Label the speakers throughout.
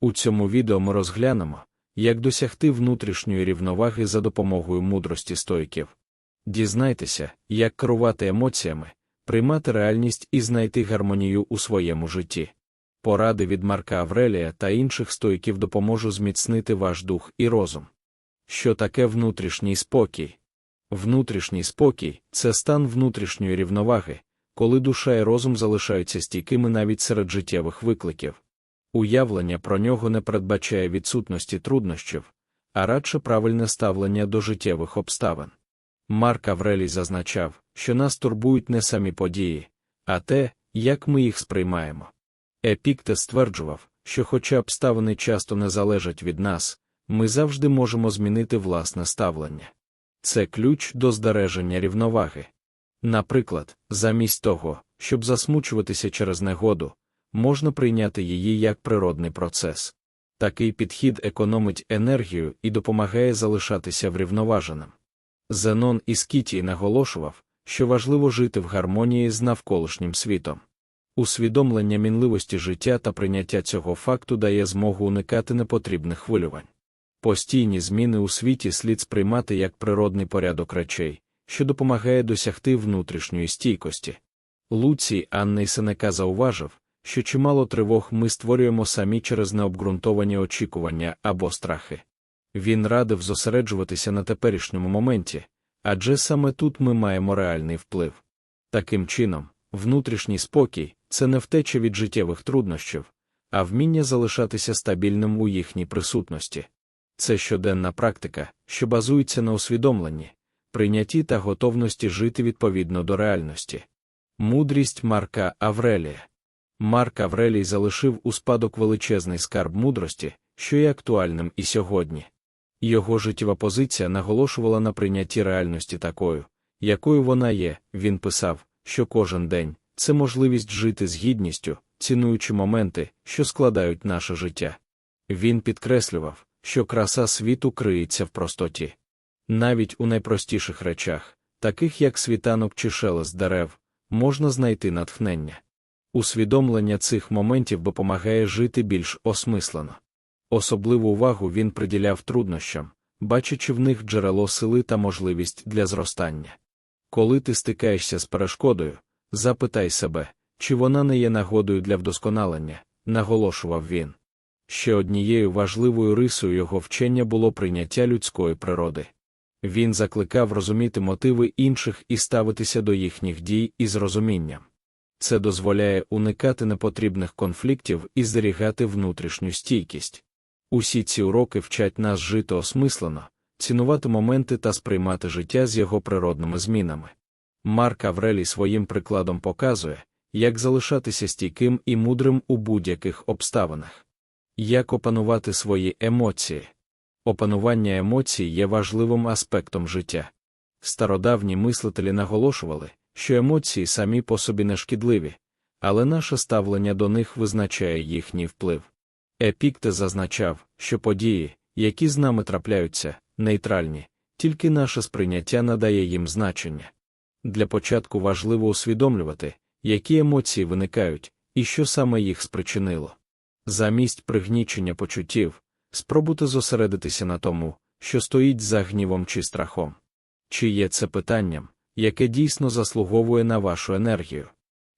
Speaker 1: У цьому відео ми розглянемо, як досягти внутрішньої рівноваги за допомогою мудрості стоїків. Дізнайтеся, як керувати емоціями, приймати реальність і знайти гармонію у своєму житті. Поради від Марка Аврелія та інших стоїків допоможу зміцнити ваш дух і розум. Що таке внутрішній спокій? Внутрішній спокій це стан внутрішньої рівноваги, коли душа і розум залишаються стійкими навіть серед життєвих викликів. Уявлення про нього не передбачає відсутності труднощів, а радше правильне ставлення до життєвих обставин. Марк Аврелій зазначав, що нас турбують не самі події, а те, як ми їх сприймаємо. Епікте стверджував, що, хоча обставини часто не залежать від нас, ми завжди можемо змінити власне ставлення. Це ключ до збереження рівноваги. Наприклад, замість того, щоб засмучуватися через негоду, можна прийняти її як природний процес. Такий підхід економить енергію і допомагає залишатися врівноваженим. Зенон із Кітії наголошував, що важливо жити в гармонії з навколишнім світом. Усвідомлення мінливості життя та прийняття цього факту дає змогу уникати непотрібних хвилювань. Постійні зміни у світі слід сприймати як природний порядок речей, що допомагає досягти внутрішньої стійкості. Луцій Анний Сенека зауважив, що чимало тривог ми створюємо самі через необґрунтовані очікування або страхи. Він радив зосереджуватися на теперішньому моменті, адже саме тут ми маємо реальний вплив. Таким чином, внутрішній спокій це не втеча від життєвих труднощів, а вміння залишатися стабільним у їхній присутності. Це щоденна практика, що базується на усвідомленні, прийнятті та готовності жити відповідно до реальності. Мудрість Марка Аврелія Марк Аврелій залишив у спадок величезний скарб мудрості, що є актуальним і сьогодні. Його життєва позиція наголошувала на прийнятті реальності такою, якою вона є. Він писав, що кожен день це можливість жити з гідністю, цінуючи моменти, що складають наше життя. Він підкреслював, що краса світу криється в простоті. Навіть у найпростіших речах, таких як світанок чи шелест дерев, можна знайти натхнення. Усвідомлення цих моментів допомагає жити більш осмислено. Особливу увагу він приділяв труднощам, бачачи в них джерело сили та можливість для зростання. Коли ти стикаєшся з перешкодою, запитай себе, чи вона не є нагодою для вдосконалення, наголошував він. Ще однією важливою рисою його вчення було прийняття людської природи. Він закликав розуміти мотиви інших і ставитися до їхніх дій із розумінням. Це дозволяє уникати непотрібних конфліктів і зберігати внутрішню стійкість. Усі ці уроки вчать нас жити осмислено, цінувати моменти та сприймати життя з його природними змінами. Марк Аврелій своїм прикладом показує, як залишатися стійким і мудрим у будь-яких обставинах. Як опанувати свої емоції. Опанування емоцій є важливим аспектом життя. Стародавні мислителі наголошували, що емоції самі по собі не шкідливі, але наше ставлення до них визначає їхній вплив. Епікте зазначав, що події, які з нами трапляються, нейтральні, тільки наше сприйняття надає їм значення. Для початку важливо усвідомлювати, які емоції виникають і що саме їх спричинило. Замість пригнічення почуттів, спробуйте зосередитися на тому, що стоїть за гнівом чи страхом. Чи є це питанням, яке дійсно заслуговує на вашу енергію?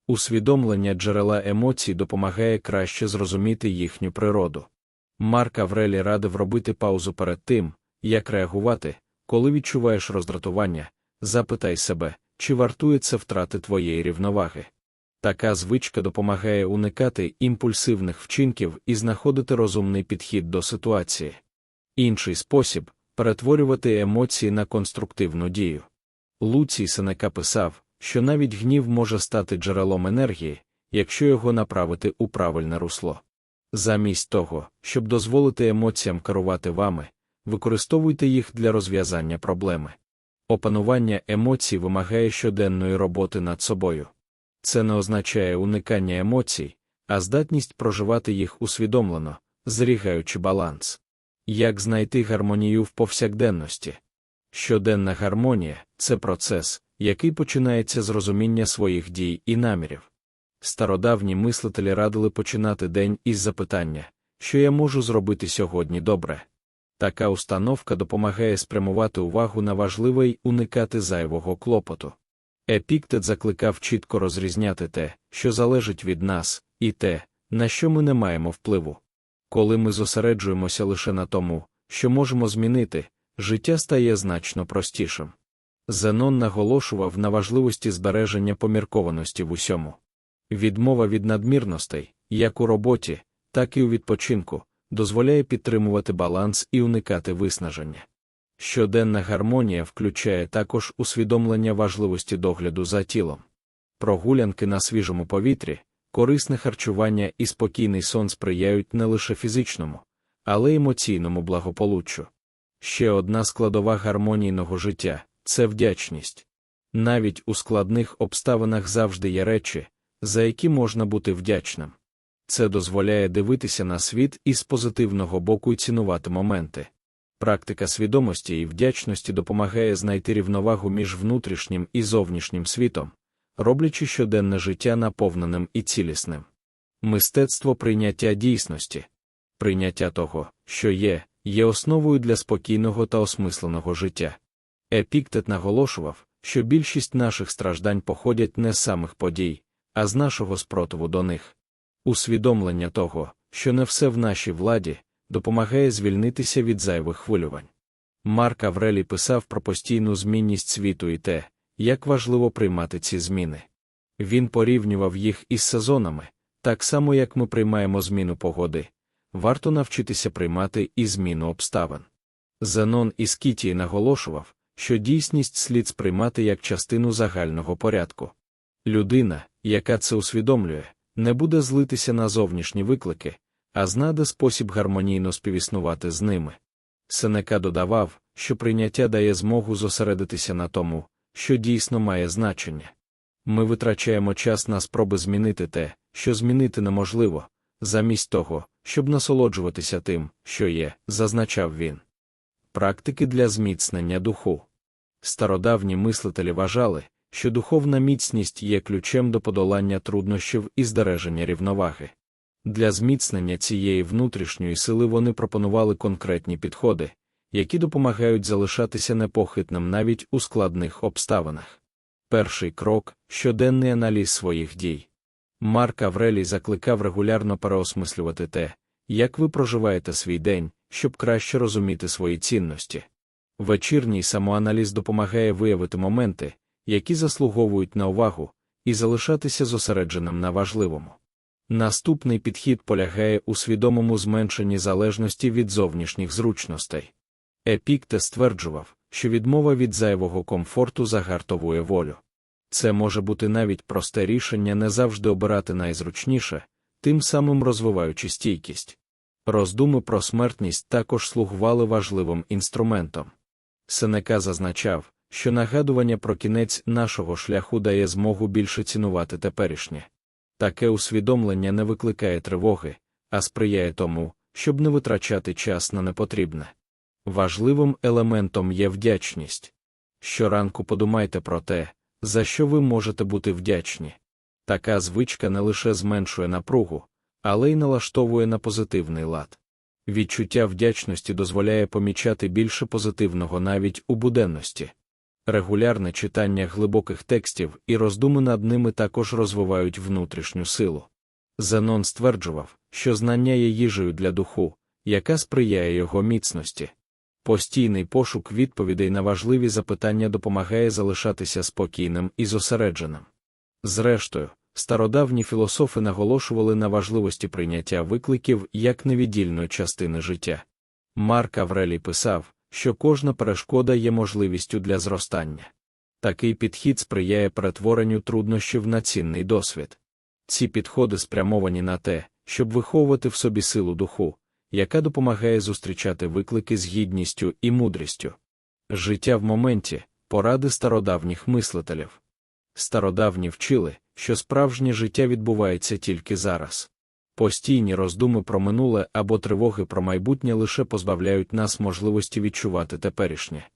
Speaker 1: Усвідомлення джерела емоцій допомагає краще зрозуміти їхню природу. Марк Аврелі радив робити паузу перед тим, як реагувати, коли відчуваєш роздратування, запитай себе, чи вартує це втрати твоєї рівноваги. Така звичка допомагає уникати імпульсивних вчинків і знаходити розумний підхід до ситуації. Інший спосіб перетворювати емоції на конструктивну дію. Луцій Сенека писав, що навіть гнів може стати джерелом енергії, якщо його направити у правильне русло. Замість того, щоб дозволити емоціям керувати вами, використовуйте їх для розв'язання проблеми. Опанування емоцій вимагає щоденної роботи над собою. Це не означає уникання емоцій, а здатність проживати їх усвідомлено, зберігаючи баланс. Як знайти гармонію в повсякденності? Щоденна гармонія це процес, який починається з розуміння своїх дій і намірів. Стародавні мислителі радили починати день із запитання, що я можу зробити сьогодні добре. Така установка допомагає спрямувати увагу на важливе й уникати зайвого клопоту. Епіктет закликав чітко розрізняти те, що залежить від нас, і те, на що ми не маємо впливу. Коли ми зосереджуємося лише на тому, що можемо змінити, життя стає значно простішим. Зенон наголошував на важливості збереження поміркованості в усьому. Відмова від надмірностей, як у роботі, так і у відпочинку, дозволяє підтримувати баланс і уникати виснаження. Щоденна гармонія включає також усвідомлення важливості догляду за тілом. Прогулянки на свіжому повітрі, корисне харчування і спокійний сон сприяють не лише фізичному, але й емоційному благополуччю. Ще одна складова гармонійного життя це вдячність. Навіть у складних обставинах завжди є речі, за які можна бути вдячним. Це дозволяє дивитися на світ із позитивного боку і цінувати моменти. Практика свідомості і вдячності допомагає знайти рівновагу між внутрішнім і зовнішнім світом, роблячи щоденне життя наповненим і цілісним. Мистецтво прийняття дійсності, прийняття того, що є, є основою для спокійного та осмисленого життя. Епіктет наголошував, що більшість наших страждань походять не з самих подій, а з нашого спротиву до них. Усвідомлення того, що не все в нашій владі, допомагає звільнитися від зайвих хвилювань. Марк Аврелій писав про постійну змінність світу і те, як важливо приймати ці зміни. Він порівнював їх із сезонами, так само як ми приймаємо зміну погоди, варто навчитися приймати і зміну обставин. Зенон із Кітії наголошував, що дійсність слід сприймати як частину загального порядку. Людина, яка це усвідомлює, не буде злитися на зовнішні виклики, а знаде спосіб гармонійно співіснувати з ними. Сенека додавав, що прийняття дає змогу зосередитися на тому, що дійсно має значення. Ми витрачаємо час на спроби змінити те, що змінити неможливо, замість того, щоб насолоджуватися тим, що є, зазначав він. Практики для зміцнення духу. Стародавні мислителі вважали, що духовна міцність є ключем до подолання труднощів і збереження рівноваги. Для зміцнення цієї внутрішньої сили вони пропонували конкретні підходи, які допомагають залишатися непохитним навіть у складних обставинах. Перший крок щоденний аналіз своїх дій. Марк Аврелій закликав регулярно переосмислювати те, як ви проживаєте свій день, щоб краще розуміти свої цінності. Вечірній самоаналіз допомагає виявити моменти, які заслуговують на увагу, і залишатися зосередженим на важливому. Наступний підхід полягає у свідомому зменшенні залежності від зовнішніх зручностей. Епікте стверджував, що відмова від зайвого комфорту загартовує волю. Це може бути навіть просте рішення не завжди обирати найзручніше, тим самим розвиваючи стійкість. Роздуми про смертність також слугували важливим інструментом. Сенека зазначав, що нагадування про кінець нашого шляху дає змогу більше цінувати теперішнє. Таке усвідомлення не викликає тривоги, а сприяє тому, щоб не витрачати час на непотрібне. Важливим елементом є вдячність. Щоранку подумайте про те, за що ви можете бути вдячні. Така звичка не лише зменшує напругу, але й налаштовує на позитивний лад. Відчуття вдячності дозволяє помічати більше позитивного навіть у буденності. Регулярне читання глибоких текстів і роздуми над ними також розвивають внутрішню силу. Зенон стверджував, що знання є їжею для духу, яка сприяє його міцності. Постійний пошук відповідей на важливі запитання допомагає залишатися спокійним і зосередженим. Зрештою, стародавні філософи наголошували на важливості прийняття викликів як невіддільної частини життя. Марк Аврелій писав, що кожна перешкода є можливістю для зростання. Такий підхід сприяє перетворенню труднощів на цінний досвід. Ці підходи спрямовані на те, щоб виховувати в собі силу духу, яка допомагає зустрічати виклики з гідністю і мудрістю. Життя в моменті поради стародавніх мислителів. Стародавні вчили, що справжнє життя відбувається тільки зараз. Постійні роздуми про минуле або тривоги про майбутнє лише позбавляють нас можливості відчувати теперішнє.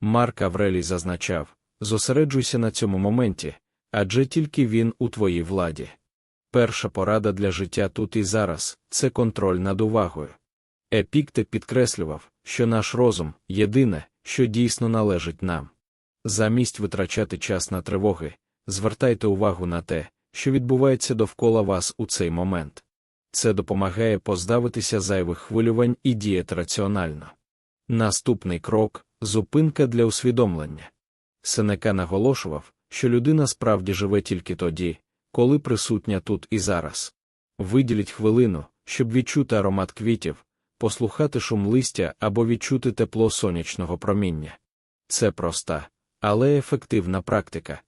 Speaker 1: Марк Аврелій зазначав зосереджуйся на цьому моменті, адже тільки він у твоїй владі. Перша порада для життя тут і зараз це контроль над увагою. Епікте підкреслював, що наш розум єдине, що дійсно належить нам. Замість витрачати час на тривоги, звертайте увагу на те, що відбувається довкола вас у цей момент. Це допомагає поздавитися зайвих хвилювань і діяти раціонально. Наступний крок зупинка для усвідомлення. Сенека наголошував, що людина справді живе тільки тоді, коли присутня тут і зараз. Виділіть хвилину, щоб відчути аромат квітів, послухати шум листя або відчути тепло сонячного проміння. Це проста, але ефективна практика.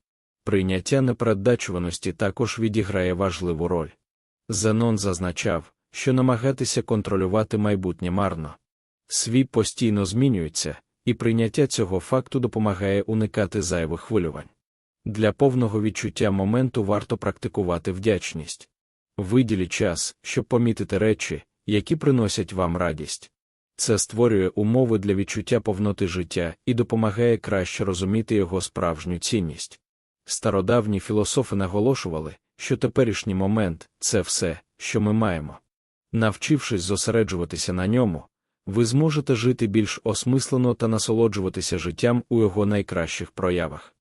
Speaker 1: Прийняття непередбачуваності також відіграє важливу роль. Зенон зазначав, що намагатися контролювати майбутнє марно. Світ постійно змінюється, і прийняття цього факту допомагає уникати зайвих хвилювань. Для повного відчуття моменту варто практикувати вдячність. Виділіть час, щоб помітити речі, які приносять вам радість. Це створює умови для відчуття повноти життя і допомагає краще розуміти його справжню цінність. Стародавні філософи наголошували, що теперішній момент це все, що ми маємо. Навчившись зосереджуватися на ньому, ви зможете жити більш осмислено та насолоджуватися життям у його найкращих проявах.